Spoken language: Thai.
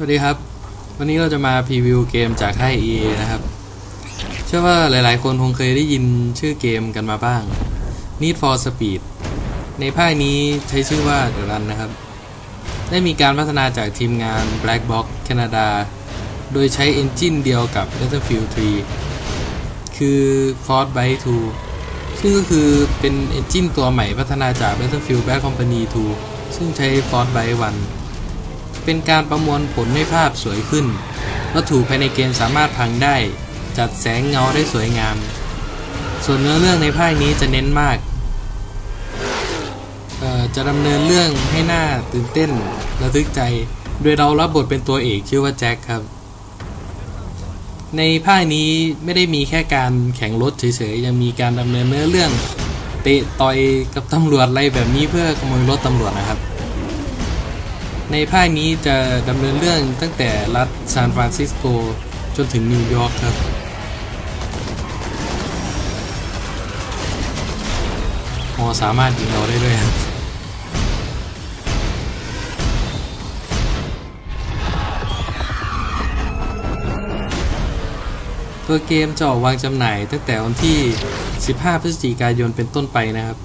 สวัสดีครับ วันนี้เราจะมาพรีวิวเกมจากค่าย EA นะครับ เชื่อว่าหลายๆ คนคงเคยได้ยินชื่อเกมกันมาบ้าง Need for Speed ในภาคนี้ใช้ชื่อว่า The Run นะครับ ได้มีการพัฒนาจากทีมงาน Black Box Canada โดยใช้เอนจินเดียวกับ Battlefield 3 คือ Force Byte 2 ซึ่งก็คือเป็นเอนจินตัวใหม่พัฒนาจาก Battlefield Bad Company 2 ซึ่งใช้ Force Byte 1 เป็นการประมวลผลให้ภาพสวยขึ้น วัตถุภายในเกมสามารถพังได้ จัดแสงเงาได้สวยงาม ส่วนเนื้อเรื่องในภาคนี้จะเน้นมาก จะดำเนินเรื่องให้หน่าตื่นเต้นระทึกใจ โดยเรารับบทเป็นตัวเอกชื่อว่าแจ็คครับ ในภาคนี้ไม่ได้มีแค่การแข่งรถเฉยๆ ยังมีการดำเนินเนื้อเรื่องเตะต่อยกับตำรวจอะไรแบบนี้เพื่อขโมยรถตำรวจนะครับ ในภาคนี้จะดำเนินเรื่องตั้งแต่รัฐซานฟรานซิสโกจนถึงนิวยอร์กครับอ๋อสามารถยิงเราได้ด้วยครับตัวเกมจะออกวางจำหน่ายตั้งแต่วันที่ 15 พฤศจิกายนเป็นต้นไปนะครับ